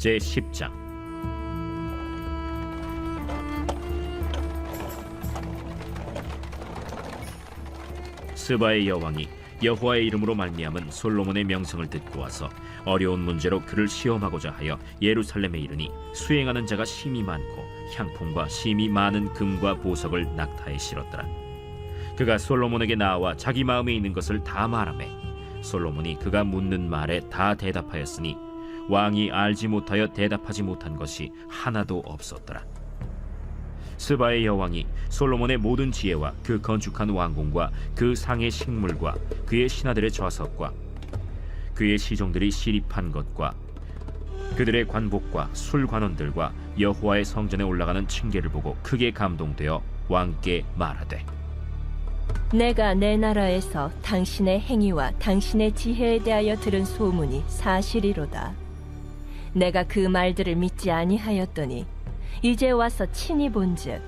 제 10장 스바의 여왕이 여호와의 이름으로 말미암은 솔로몬의 명성을 듣고 와서 어려운 문제로 그를 시험하고자 하여 예루살렘에 이르니 수행하는 자가 심이 많고 향품과 심이 많은 금과 보석을 낙타에 실었더라. 그가 솔로몬에게 나와 자기 마음에 있는 것을 다 말하매 솔로몬이 그가 묻는 말에 다 대답하였으니 왕이 알지 못하여 대답하지 못한 것이 하나도 없었더라. 스바의 여왕이 솔로몬의 모든 지혜와 그 건축한 왕궁과 그 상의 식물과 그의 신하들의 좌석과 그의 시종들이 시립한 것과 그들의 관복과 술관원들과 여호와의 성전에 올라가는 층계를 보고 크게 감동되어 왕께 말하되 내가 내 나라에서 당신의 행위와 당신의 지혜에 대하여 들은 소문이 사실이로다. 내가 그 말들을 믿지 아니하였더니 이제 와서 친히 본즉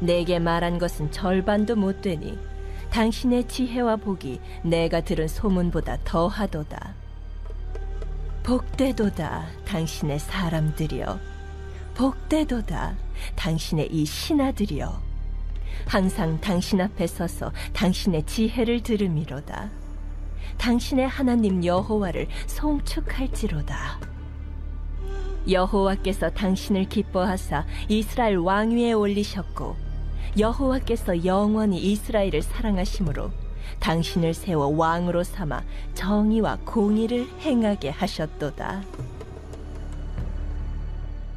내게 말한 것은 절반도 못 되니 당신의 지혜와 복이 내가 들은 소문보다 더하도다. 복되도다 당신의 사람들이여 복되도다 당신의 이 신하들이여 항상 당신 앞에 서서 당신의 지혜를 들음이로다. 당신의 하나님 여호와를 송축할지로다. 여호와께서 당신을 기뻐하사 이스라엘 왕위에 올리셨고 여호와께서 영원히 이스라엘을 사랑하심으로 당신을 세워 왕으로 삼아 정의와 공의를 행하게 하셨도다.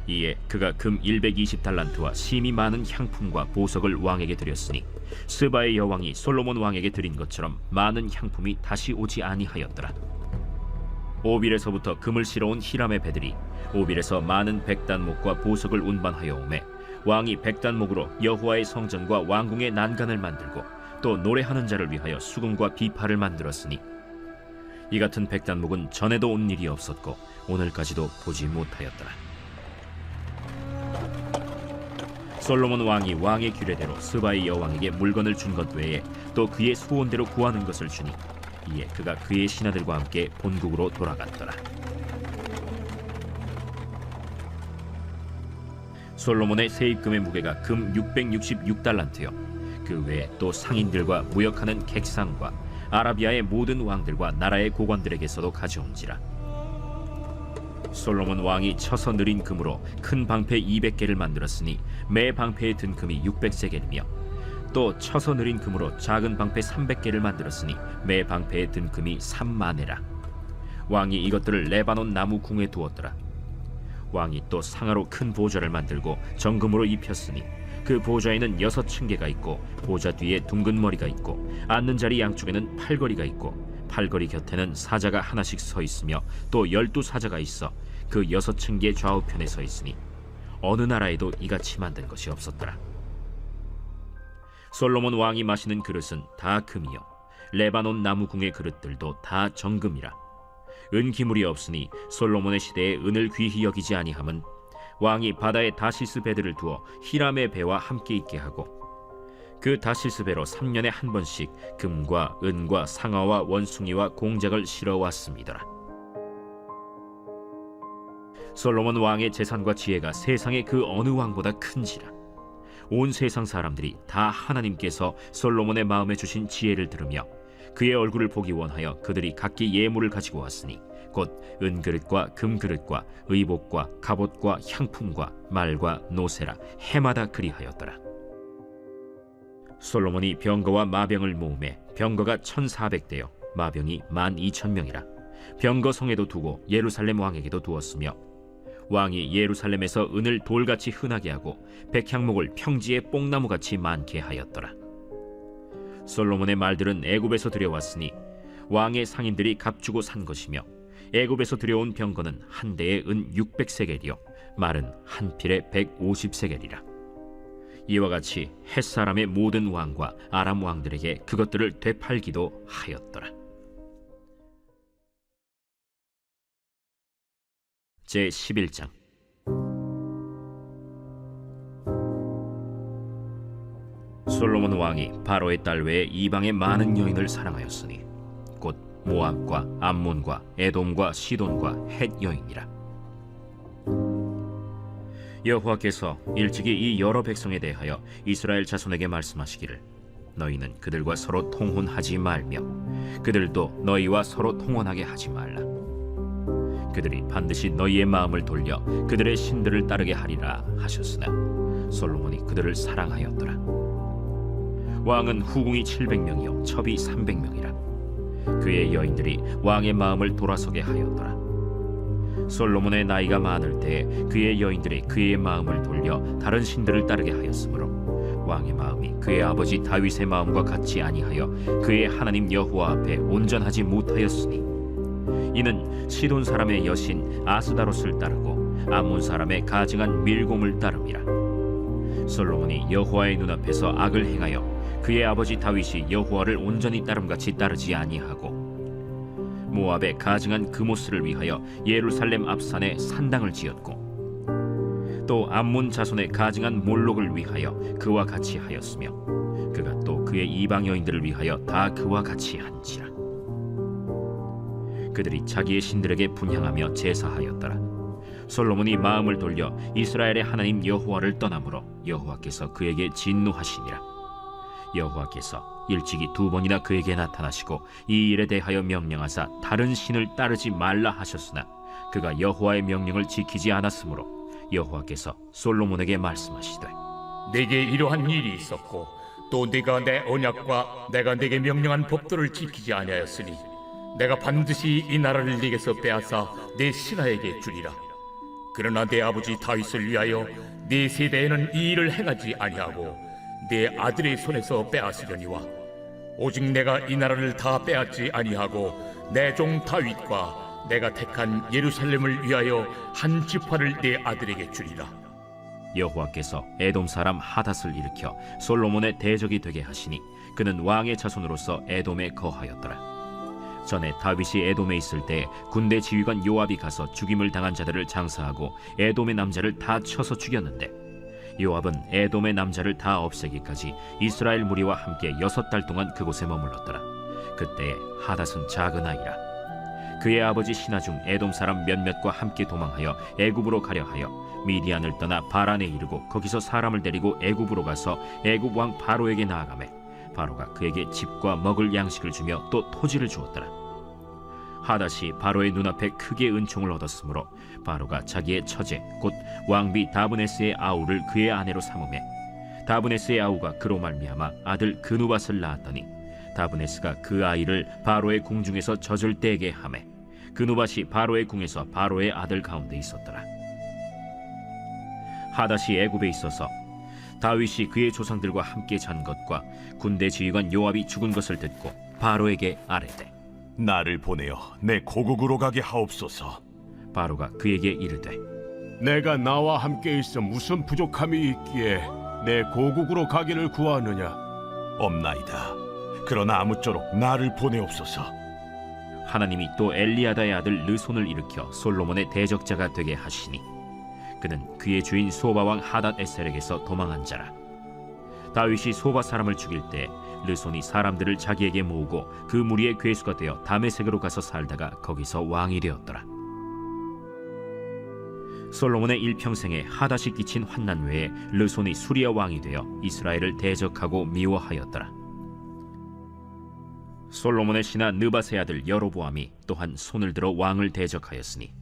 이에 그가 금 120달란트와 심이 많은 향품과 보석을 왕에게 드렸으니 스바의 여왕이 솔로몬 왕에게 드린 것처럼 많은 향품이 다시 오지 아니하였더라. 오빌에서부터 금을 실어온 히람의 배들이 오빌에서 많은 백단목과 보석을 운반하여 오매 왕이 백단목으로 여호와의 성전과 왕궁의 난간을 만들고 또 노래하는 자를 위하여 수금과 비파를 만들었으니 이 같은 백단목은 전에도 온 일이 없었고 오늘까지도 보지 못하였더라. 솔로몬 왕이 왕의 규례대로 스바의 여왕에게 물건을 준 것 외에 또 그의 소원대로 구하는 것을 주니 이에 그가 그의 신하들과 함께 본국으로 돌아갔더라. 솔로몬의 세입금의 무게가 금 666달란트요. 그 외에 또 상인들과 무역하는 객상과 아라비아의 모든 왕들과 나라의 고관들에게서도 가져온지라. 솔로몬 왕이 쳐서 느린 금으로 큰 방패 200개를 만들었으니 매 방패에 든 금이 600세겔이며 또 쳐서 느린 금으로 작은 방패 300개를 만들었으니 매 방패에 든 금이 3만에라 왕이 이것들을 레바논 나무 궁에 두었더라 왕이 또 상하로 큰 보좌를 만들고 정금으로 입혔으니 그 보좌에는 여섯 층계가 있고 보좌 뒤에 둥근 머리가 있고 앉는 자리 양쪽에는 팔걸이가 있고 팔걸이 곁에는 사자가 하나씩 서 있으며 또 열두 사자가 있어 그 여섯 층계 좌우편에 서 있으니 어느 나라에도 이같이 만든 것이 없었더라. 솔로몬 왕이 마시는 그릇은 다 금이요 레바논 나무 궁의 그릇들도 다 정금이라. 은 기물이 없으니 솔로몬의 시대에 은을 귀히 여기지 아니함은 왕이 바다에 다시스 배들을 두어 히람의 배와 함께 있게 하고 그 다시스 배로 3년에 한 번씩 금과 은과 상아와 원숭이와 공작을 실어 왔습니다. 솔로몬 왕의 재산과 지혜가 세상의 그 어느 왕보다 큰지라. 온 세상 사람들이 다 하나님께서 솔로몬의 마음에 주신 지혜를 들으며 그의 얼굴을 보기 원하여 그들이 각기 예물을 가지고 왔으니 곧 은그릇과 금그릇과 의복과 갑옷과 향품과 말과 노세라 해마다 그리하였더라. 솔로몬이 병거와 마병을 모음에 병거가 1400대요 마병이 12,000명이라 병거 성에도 두고 예루살렘 왕에게도 두었으며 왕이 예루살렘에서 은을 돌같이 흔하게 하고 백향목을 평지에 뽕나무같이 많게 하였더라 솔로몬의 말들은 애굽에서 들여왔으니 왕의 상인들이 값주고 산 것이며 애굽에서 들여온 병거는 한 대에 은 600세겔이요 말은 한 필에 150세겔이라 이와 같이 햇사람의 모든 왕과 아람 왕들에게 그것들을 되팔기도 하였더라. 제 11장. 솔로몬 왕이 바로의 딸 외에 이방의 많은 여인을 사랑하였으니 곧 모압과 암몬과 에돔과 시돈과 헷 여인이라. 여호와께서 일찍이 이 여러 백성에 대하여 이스라엘 자손에게 말씀하시기를 너희는 그들과 서로 통혼하지 말며 그들도 너희와 서로 통혼하게 하지 말라 그들이 반드시 너희의 마음을 돌려 그들의 신들을 따르게 하리라 하셨으나 솔로몬이 그들을 사랑하였더라. 왕은 후궁이 700명이요 첩이 300명이라. 그의 여인들이 왕의 마음을 돌아서게 하였더라. 솔로몬의 나이가 많을 때 그의 여인들이 그의 마음을 돌려 다른 신들을 따르게 하였으므로 왕의 마음이 그의 아버지 다윗의 마음과 같이 아니하여 그의 하나님 여호와 앞에 온전하지 못하였으니 이는 시돈 사람의 여신 아스다롯을 따르고 암몬 사람의 가증한 밀곰을 따름이라. 솔로몬이 여호와의 눈앞에서 악을 행하여 그의 아버지 다윗이 여호와를 온전히 따름같이 따르지 아니하고 모압의 가증한 그모스를 위하여 예루살렘 앞산에 산당을 지었고 또 암몬 자손의 가증한 몰록을 위하여 그와 같이 하였으며 그가 또 그의 이방 여인들을 위하여 다 그와 같이 한지라 그들이 자기의 신들에게 분향하며 제사하였더라. 솔로몬이 마음을 돌려 이스라엘의 하나님 여호와를 떠나므로 여호와께서 그에게 진노하시니라. 여호와께서 일찍이 두 번이나 그에게 나타나시고 이 일에 대하여 명령하사 다른 신을 따르지 말라 하셨으나 그가 여호와의 명령을 지키지 않았으므로 여호와께서 솔로몬에게 말씀하시되 내게 이러한 일이 있었고 또 네가 내 언약과 내가 네게 명령한 법도를 지키지 아니하였으니 내가 반드시 이 나라를 네게서 빼앗아 내 신하에게 주리라 그러나 내 아버지 다윗을 위하여 네 세대에는 이 일을 행하지 아니하고 내 아들의 손에서 빼앗으려니와 오직 내가 이 나라를 다 빼앗지 아니하고 내 종 다윗과 내가 택한 예루살렘을 위하여 한 지파를 내 아들에게 주리라 여호와께서 에돔 사람 하닷을 일으켜 솔로몬의 대적이 되게 하시니 그는 왕의 자손으로서 에돔에 거하였더라. 전에 다윗이 에돔에 있을 때 군대 지휘관 요압이 가서 죽임을 당한 자들을 장사하고 에돔의 남자를 다 쳐서 죽였는데 요압은 에돔의 남자를 다 없애기까지 이스라엘 무리와 함께 여섯 달 동안 그곳에 머물렀더라. 그때 하닷은 작은 아이라. 그의 아버지 신하 중 에돔 사람 몇몇과 함께 도망하여 애굽으로 가려 하여 미디안을 떠나 바란에 이르고 거기서 사람을 데리고 애굽으로 가서 애굽 왕 바로에게 나아가매 바로가 그에게 집과 먹을 양식을 주며 또 토지를 주었더라. 하닷이 바로의 눈앞에 크게 은총을 얻었으므로 바로가 자기의 처제 곧 왕비 다브네스의 아우를 그의 아내로 삼음해 다브네스의 아우가 그로 말미암아 아들 그누밧을 낳았더니 다브네스가 그 아이를 바로의 궁중에서 젖을 떼게 하매 그누밧이 바로의 궁에서 바로의 아들 가운데 있었더라. 하닷이 애굽에 있어서 다윗이 그의 조상들과 함께 잔 것과 군대 지휘관 요압이 죽은 것을 듣고 바로에게 아뢰되 나를 보내어 내 고국으로 가게 하옵소서. 바로가 그에게 이르되 내가 나와 함께 있어 무슨 부족함이 있기에 내 고국으로 가기를 구하느냐? 없나이다. 그러나 아무쪼록 나를 보내옵소서. 하나님이 또 엘리야다의 아들 르손을 일으켜 솔로몬의 대적자가 되게 하시니 그는 그의 주인 소바 왕 하닷 에셀에게서 도망한 자라. 다윗이 소바 사람을 죽일 때 르손이 사람들을 자기에게 모으고 그 무리의 괴수가 되어 다메섹으로 가서 살다가 거기서 왕이 되었더라. 솔로몬의 일평생에 하닷이 끼친 환난 외에 르손이 수리아 왕이 되어 이스라엘을 대적하고 미워하였더라. 솔로몬의 신하 느바세 아들 여로보암이 또한 손을 들어 왕을 대적하였으니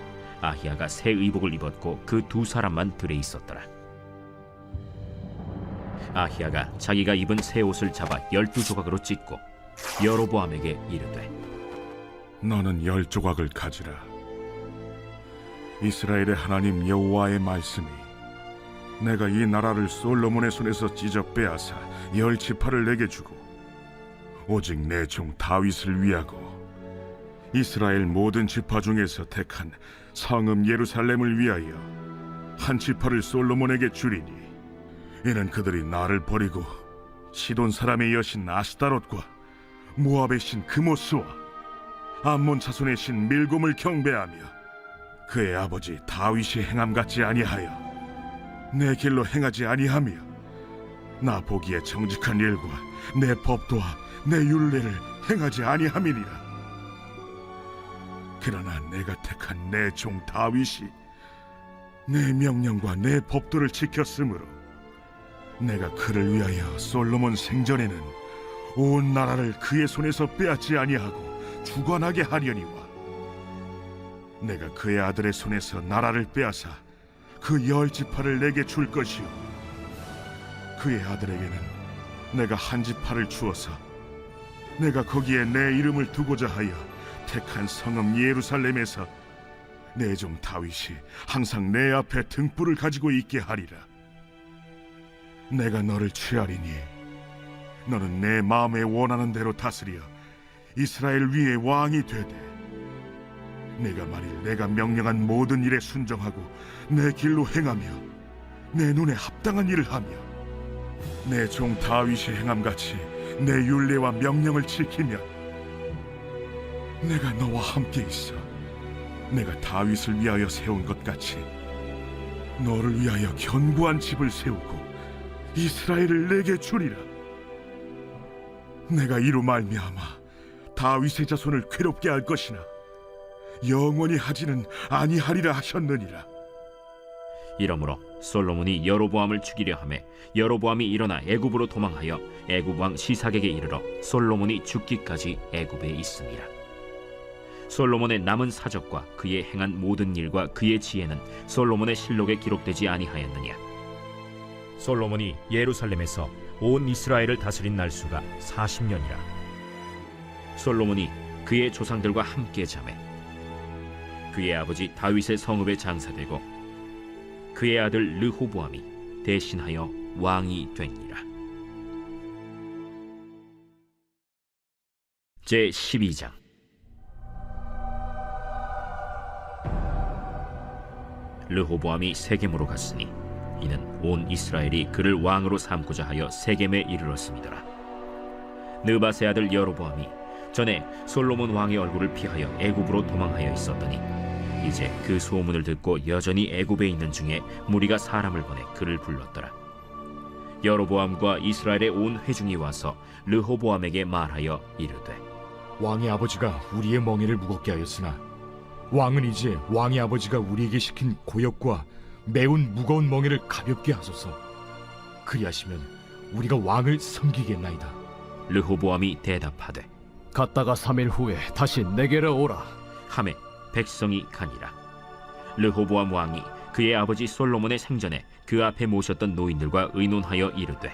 아히야가 새 의복을 입었고 그 두 사람만 들에 있었더라. 아히야가 자기가 입은 새 옷을 잡아 열두 조각으로 찢고 여로보암에게 이르되 너는 열 조각을 가지라. 이스라엘의 하나님 여호와의 말씀이 내가 이 나라를 솔로몬의 손에서 찢어 빼앗아 열 지파를 내게 주고 오직 내 종 다윗을 위하고 이스라엘 모든 지파 중에서 택한 성읍 예루살렘을 위하여 한 지파를 솔로몬에게 주리니 이는 그들이 나를 버리고 시돈 사람의 여신 아스타롯과 모압의 신 그모스와 암몬 자손의 신 밀곰을 경배하며 그의 아버지 다윗이 행함 같지 아니하여 내 길로 행하지 아니하며 나 보기에 정직한 일과 내 법도와 내 율례를 행하지 아니함이니라 그러나 내가 택한 내 종 다윗이 내 명령과 내 법도를 지켰으므로 내가 그를 위하여 솔로몬 생전에는 온 나라를 그의 손에서 빼앗지 아니하고 주관하게 하려니와 내가 그의 아들의 손에서 나라를 빼앗아 그 열 지파를 내게 줄 것이요 그의 아들에게는 내가 한 지파를 주어서 내가 거기에 내 이름을 두고자 하여 택한 성읍 예루살렘에서 내 종 다윗이 항상 내 앞에 등불을 가지고 있게 하리라. 내가 너를 취하리니 너는 내 마음에 원하는 대로 다스려 이스라엘 위에 왕이 되되 내가 만일 내가 명령한 모든 일에 순종하고 내 길로 행하며 내 눈에 합당한 일을 하며 내 종 다윗이 행함 같이 내 율례와 명령을 지키면 내가 너와 함께 있어. 내가 다윗을 위하여 세운 것 같이 너를 위하여 견고한 집을 세우고 이스라엘을 내게 주리라. 내가 이로 말미암아 다윗의 자손을 괴롭게 할 것이나 영원히 하지는 아니하리라 하셨느니라. 이러므로 솔로몬이 여로보암을 죽이려 하매 여로보암이 일어나 애굽으로 도망하여 애굽 왕 시삭에게 이르러 솔로몬이 죽기까지 애굽에 있습니다. 솔로몬의 남은 사적과 그의 행한 모든 일과 그의 지혜는 솔로몬의 실록에 기록되지 아니하였느냐. 솔로몬이 예루살렘에서 온 이스라엘을 다스린 날수가 40년이라. 솔로몬이 그의 조상들과 함께 자매 그의 아버지 다윗의 성읍에 장사되고 그의 아들 르호보암이 대신하여 왕이 되니라. 제 12장 르호보암이 세겜으로 갔으니 이는 온 이스라엘이 그를 왕으로 삼고자 하여 세겜에 이르렀습니다. 느바세 아들 여로보암이 전에 솔로몬 왕의 얼굴을 피하여 애굽으로 도망하여 있었더니 이제 그 소문을 듣고 여전히 애굽에 있는 중에 무리가 사람을 보내 그를 불렀더라. 여로보암과 이스라엘의 온 회중이 와서 르호보암에게 말하여 이르되 왕의 아버지가 우리의 멍에를 무겁게 하였으나 왕은 이제 왕의 아버지가 우리에게 시킨 고역과 매운 무거운 멍에를 가볍게 하소서. 그리하시면 우리가 왕을 섬기겠나이다. 르호보암이 대답하되 갔다가 3일 후에 다시 내게로 오라. 함에 백성이 가니라. 르호보암 왕이 그의 아버지 솔로몬의 생전에 그 앞에 모셨던 노인들과 의논하여 이르되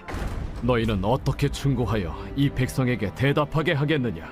너희는 어떻게 충고하여 이 백성에게 대답하게 하겠느냐?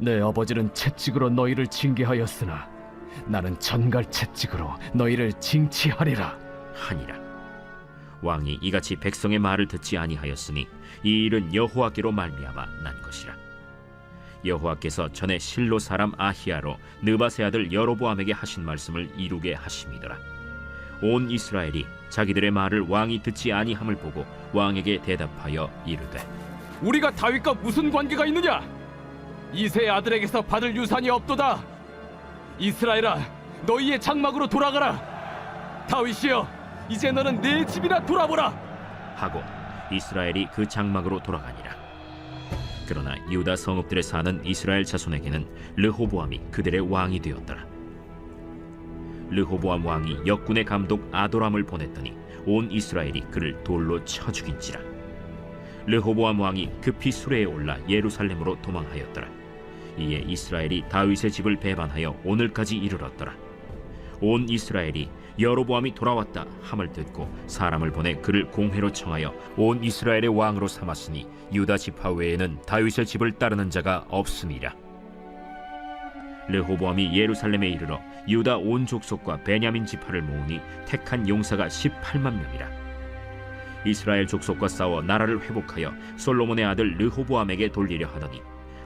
내 아버지는 채찍으로 너희를 징계하였으나 나는 전갈 채찍으로 너희를 징치하리라. 하니라 왕이 이같이 백성의 말을 듣지 아니하였으니 이 일은 여호와께로 말미암아 난 것이라 여호와께서 전에 실로 사람 아히야로 느바세 아들 여로보암에게 하신 말씀을 이루게 하심이더라 온 이스라엘이 자기들의 말을 왕이 듣지 아니함을 보고 왕에게 대답하여 이르되 우리가 다윗과 무슨 관계가 있느냐? 이세의 아들에게서 받을 유산이 없도다. 이스라엘아, 너희의 장막으로 돌아가라. 다윗이여, 이제 너는 내 집이나 돌아보라. 하고 이스라엘이 그 장막으로 돌아가니라. 그러나 유다 성읍들에 사는 이스라엘 자손에게는 르호보암이 그들의 왕이 되었더라. 르호보암 왕이 역군의 감독 아도람을 보냈더니 온 이스라엘이 그를 돌로 쳐 죽인지라. 르호보암 왕이 급히 수레에 올라 예루살렘으로 도망하였더라. 이에 이스라엘이 다윗의 집을 배반하여 오늘까지 이르렀더라. 온 이스라엘이 여로보암이 돌아왔다 함을 듣고 사람을 보내 그를 공회로 청하여 온 이스라엘의 왕으로 삼았으니 유다 지파 외에는 다윗의 집을 따르는 자가 없음이라. 르호보암이 예루살렘에 이르러 유다 온 족속과 베냐민 지파를 모으니 택한 용사가 18만 명이라. 이스라엘 족속과 싸워 나라를 회복하여 솔로몬의 아들 르호보암에게 돌리려 하더니